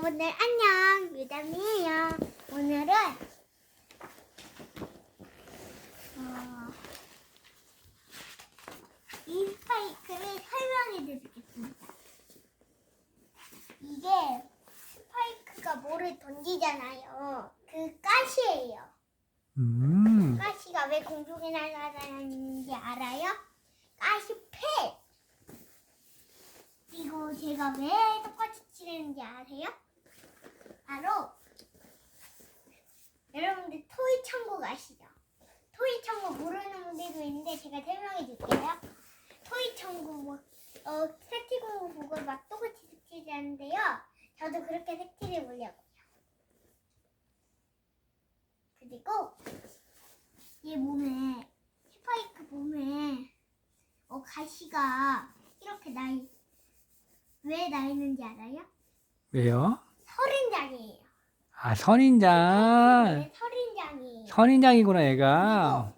여러분들 안녕 유담이에요. 오늘은 어, 이 스파이크를 설명해 드리겠습니다. 이게 스파이크가 뭐를 던지잖아요. 그 가시예요. 음, 가시가 왜 공중에 날아다니는지 알아요? 가시 패! 이거 제가 왜 똑같이 칠했는지 아세요? 바로 여러분들 토이 천국 아시죠? 토이 천국 모르는 분들도 있는데 제가 설명해 줄게요. 토이 천국 뭐, 어, 색칠공 보고 막 똑같이 색칠하는데요. 저도 그렇게 색칠해 보려고요. 그리고 얘 몸에 스파이크 몸에 어 가시가 이렇게 나이 왜나 있는지 알아요? 왜요? 설인장이에요. 아, 선인장. 네, 설인장이에요. 선인장이구나, 얘가.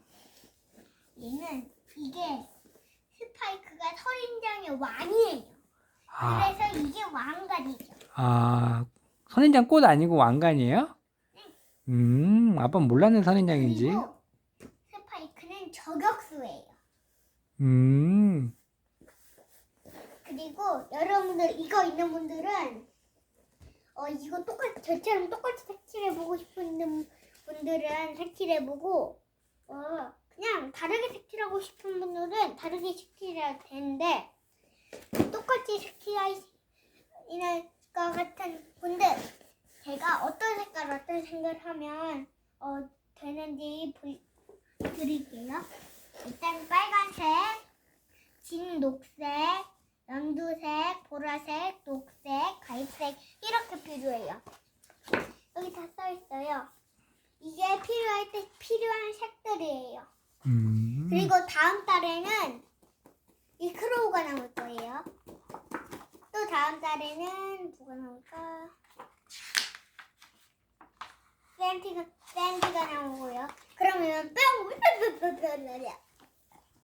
얘는 이게 스파이크가 설인장의 왕이에요. 아, 그래서 이게 왕관이죠. 아, 선인장 꽃 아니고 왕관이에요? 음, 아빠는 몰랐는 선인장인지. 그리고 스파이크는 저격수예요. 음, 그리고 여러분들 이거 있는 분들은 어 이거 똑같이 저처럼 똑같이 색칠해 보고 싶은 분들은 색칠해 보고 어 그냥 다르게 색칠하고 싶은 분들은 다르게 색칠해야 되는데 똑같이 색칠하시는 것 같은 분들 제가 어떤 색깔 어떤 색을 하면 어 되는지 보- 드릴게요. 일단 빨간색, 진 녹색, 연두색, 보라색, 녹색, 갈색 이렇게 필요해요. 여기 다 써 있어요. 이게 필요할 때 필요한 색들이에요. 음. 그리고 다음 달에는 이 크로우가 나올 거예요. 또 다음 달에는 누가 나올까? 샌티가 샌디가 나오고요. 그러면 뿅!